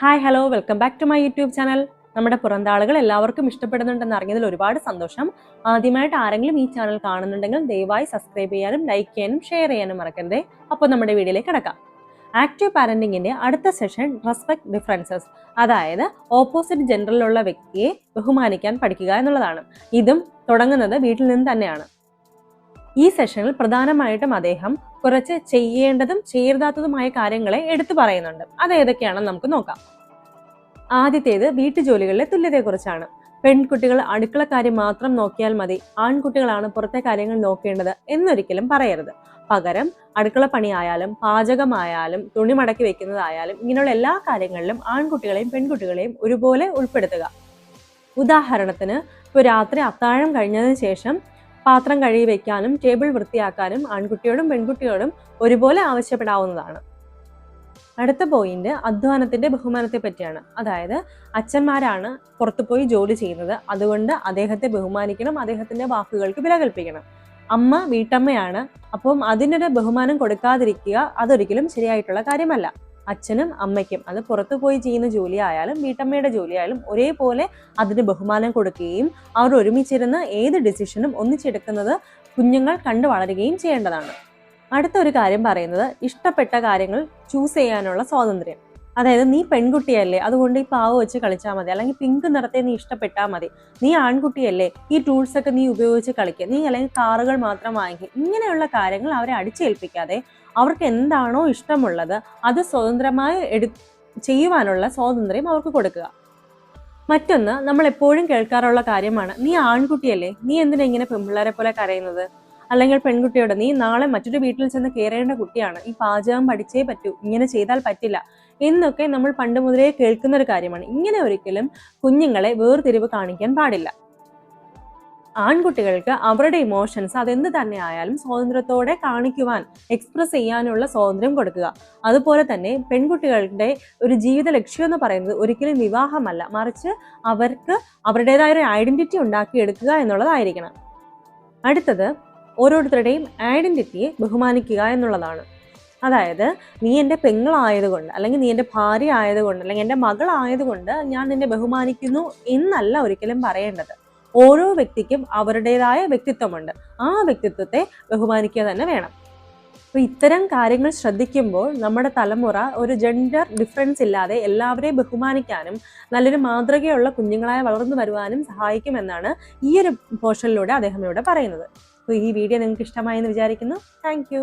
Hi hello welcome back to my YouTube channel നമ്മുടെ പുറന്താളുകൾ എല്ലാവർക്കും ഇഷ്ടപ്പെടുന്നുണ്ടെന്ന് അറിഞ്ഞതിൽ ഒരുപാട് സന്തോഷം. ആദ്യമായിട്ട് ആരെങ്കിലും ഈ ചാനൽ കാണുന്നുണ്ടെങ്കിൽ ദയവായി സബ്സ്ക്രൈബ് ചെയ്യാനും ലൈക്ക് ചെയ്യാനും ഷെയർ ചെയ്യാനും മറക്കരുതേ. അപ്പോൾ നമ്മുടെ വീഡിയോയിലേക്ക് കിടക്കാം. ആക്റ്റീവ് പാരന്റിങ്ങിന്റെ അടുത്ത സെഷൻ റെസ്പെക്ട് ഡിഫറൻസസ് അതായത് ഓപ്പോസിറ്റ് ജെൻഡറിലുള്ള വ്യക്തിയെ ബഹുമാനിക്കാൻ പഠിക്കുക എന്നുള്ളതാണ്. ഇതും തുടങ്ങുന്നത് വീട്ടിൽ നിന്ന് തന്നെയാണ്. ഈ സെഷനിൽ പ്രധാനമായിട്ടും അദ്ദേഹം കുറച്ച് ചെയ്യേണ്ടതും ചെയ്യരുതാത്തതുമായ കാര്യങ്ങളെ എടുത്തു പറയുന്നുണ്ട്. അത് ഏതൊക്കെയാണെന്ന് നമുക്ക് നോക്കാം. ആദ്യത്തേത് വീട്ടുജോലികളിലെ തുല്യതയെക്കുറിച്ചാണ്. പെൺകുട്ടികൾ അടുക്കള കാര്യം മാത്രം നോക്കിയാൽ മതി. ആൺകുട്ടികളാണ് പുറത്തെ കാര്യങ്ങൾ നോക്കേണ്ടത് എന്നൊരിക്കലും പറയരുത്. പകരം അടുക്കള പണിയായാലും പാചകമായാലും തുണി മടക്കി വെക്കുന്നതായാലും ഇങ്ങനെയുള്ള എല്ലാ കാര്യങ്ങളിലും ആൺകുട്ടികളെയും പെൺകുട്ടികളെയും ഒരുപോലെ ഉൾപ്പെടുത്തുക. ഉദാഹരണത്തിന് ഇപ്പോൾ രാത്രി അത്താഴം കഴിഞ്ഞതിന് ശേഷം പാത്രം കഴുകി വെക്കാനും ടേബിൾ വൃത്തിയാക്കാനും ആൺകുട്ടിയോടും പെൺകുട്ടിയോടും ഒരുപോലെ ആവശ്യപ്പെടാവുന്നതാണ്. അടുത്ത പോയിന്റ് അധ്വാനത്തിന്റെ ബഹുമാനത്തെ പറ്റിയാണ്. അതായത് അച്ഛന്മാരാണ് പുറത്തുപോയി ജോലി ചെയ്യുന്നത്. അതുകൊണ്ട് അദ്ദേഹത്തെ ബഹുമാനിക്കണം അദ്ദേഹത്തിന്റെ വാക്കുകൾക്ക് വില കൽപ്പിക്കണം അമ്മ വീട്ടമ്മയാണ്. അപ്പം അതിനൊരു ബഹുമാനം കൊടുക്കാതിരിക്കുക അതൊരിക്കലും ശരിയായിട്ടുള്ള കാര്യമല്ല. അച്ഛനും അമ്മയ്ക്കും. അത് പുറത്തു പോയി ചെയ്യുന്ന ജോലിയായാലും വീട്ടമ്മയുടെ ജോലിയായാലും ഒരേപോലെ അതിന് ബഹുമാനം കൊടുക്കുകയും അവർ ഒരുമിച്ചിരുന്ന് ഏത് ഡിസിഷനും ഒന്നിച്ചെടുക്കുന്നത് കുഞ്ഞുങ്ങൾ കണ്ടു വളരുകയും ചെയ്യേണ്ടതാണ്. അടുത്ത ഒരു കാര്യം പറയുന്നത് ഇഷ്ടപ്പെട്ട കാര്യങ്ങൾ ചൂസ് ചെയ്യാനുള്ള സ്വാതന്ത്ര്യം. അതായത് നീ പെൺകുട്ടിയല്ലേ അതുകൊണ്ട് ഈ പാവ് വെച്ച് കളിച്ചാൽ മതി. അല്ലെങ്കിൽ പിങ്ക് നിറത്തെ നീ ഇഷ്ടപ്പെട്ടാൽ മതി. നീ ആൺകുട്ടിയല്ലേ ഈ ടൂൾസ് ഒക്കെ നീ ഉപയോഗിച്ച് കളിക്കുക നീ അല്ലെങ്കിൽ കാറുകൾ മാത്രം വാങ്ങിക്കുക ഇങ്ങനെയുള്ള കാര്യങ്ങൾ അവരെ അടിച്ചേൽപ്പിക്കാതെ അവർക്ക് എന്താണോ ഇഷ്ടമുള്ളത് അത് സ്വതന്ത്രമായി എടു ചെയ്യുവാനുള്ള സ്വാതന്ത്ര്യം അവർക്ക് കൊടുക്കുക. മറ്റൊന്ന് നമ്മൾ എപ്പോഴും കേൾക്കാറുള്ള കാര്യമാണ് നീ ആൺകുട്ടിയല്ലേ? നീ എന്തിനാ ഇങ്ങനെ പെൺപിള്ളേരെ പോലെ കരയുന്നത്? അല്ലെങ്കിൽ പെൺകുട്ടിയോട് നീ നാളെ മറ്റൊരു വീട്ടിൽ ചെന്ന് കയറേണ്ട കുട്ടിയാണ്. ഈ പാചകം പഠിച്ചേ പറ്റൂ. ഇങ്ങനെ ചെയ്താൽ പറ്റില്ല. എന്നൊക്കെ നമ്മൾ പണ്ട് മുതലേ കേൾക്കുന്ന ഒരു കാര്യമാണ്. ഇങ്ങനെ ഒരിക്കലും കുഞ്ഞുങ്ങളെ വേർതിരിവ് കാണിക്കാൻ പാടില്ല. ആൺകുട്ടികൾക്ക് അവരുടെ ഇമോഷൻസ് അതെന്ത് തന്നെ ആയാലും സ്വാതന്ത്ര്യത്തോടെ കാണിക്കുവാൻ എക്സ്പ്രസ് ചെയ്യാനുള്ള സ്വാതന്ത്ര്യം കൊടുക്കുക. അതുപോലെ തന്നെ പെൺകുട്ടികളുടെ ഒരു ജീവിത ലക്ഷ്യം എന്ന് പറയുന്നത് ഒരിക്കലും വിവാഹമല്ല. മറിച്ച് അവർക്ക് അവരുടേതായ ഒരു ഐഡന്റിറ്റി ഉണ്ടാക്കിയെടുക്കുക എന്നുള്ളതായിരിക്കണം. അടുത്തത് ഓരോരുത്തരുടെയും ഐഡന്റിറ്റിയെ ബഹുമാനിക്കുക എന്നുള്ളതാണ്. അതായത് നീ എന്റെ പെങ്ങളായതുകൊണ്ട് അല്ലെങ്കിൽ നീ എന്റെ ഭാര്യ ആയതുകൊണ്ട് അല്ലെങ്കിൽ എന്റെ മകളായതുകൊണ്ട് ഞാൻ നിന്നെ ബഹുമാനിക്കുന്നു എന്നല്ല ഒരിക്കലും പറയേണ്ടത്. ഓരോ വ്യക്തിക്കും അവരുടേതായ വ്യക്തിത്വമുണ്ട്. ആ വ്യക്തിത്വത്തെ ബഹുമാനിക്കുക തന്നെ വേണം. അപ്പോൾ ഇത്തരം കാര്യങ്ങൾ ശ്രദ്ധിക്കുമ്പോൾ നമ്മുടെ തലമുറ ഒരു ജെൻഡർ ഡിഫറൻസ് ഇല്ലാതെ എല്ലാവരെയും ബഹുമാനിക്കാനും നല്ലൊരു മാതൃകയുള്ള കുഞ്ഞുങ്ങളായി വളർന്നു വരുവാനും സഹായിക്കുമെന്നാണ് ഈ ഒരു പോർഷനിലൂടെ അദ്ദേഹം ഇവിടെ പറയുന്നത്. അപ്പോൾ ഈ വീഡിയോ നിങ്ങൾക്ക് ഇഷ്ടമായെന്ന് വിചാരിക്കുന്നു. താങ്ക്